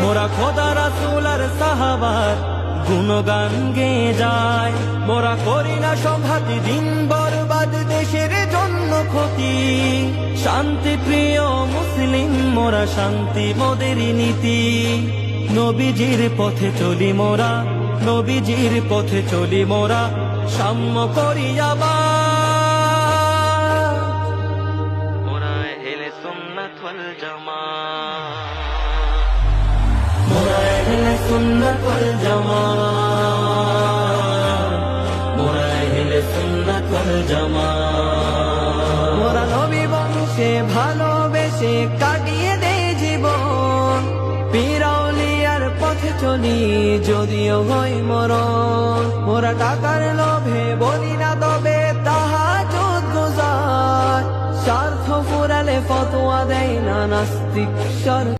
মোরা খোদা রাসূল আর সাহাবার গুণগান গে যায়। মোরা করি না সংঘাতি দিন বরবাদ, দেশের জন্য ক্ষতি। শান্তি প্রিয় মুসলিম, মোরা শান্তি মোদের নীতি। নবীজির পথে চলি মোরা, নবীজির পথে চলি মোরা, সাম্য করি আবার। মোরা এহলে সুন্নাত ওয়াল সুন্নাত ওয়াল জামাত। মোরা মোরা নবী বংশে ভালোবেসে কাটিয়ে দে জীবন। পিরাউলিয়ার পথে চলি যদিও হই মরণ। মোরা টাকার লোভে বলি না তবে তাহা যোগ্য যায় স্বার্থ ফুরালে ফতোয়া দেয় না নাস্তিক সরকার।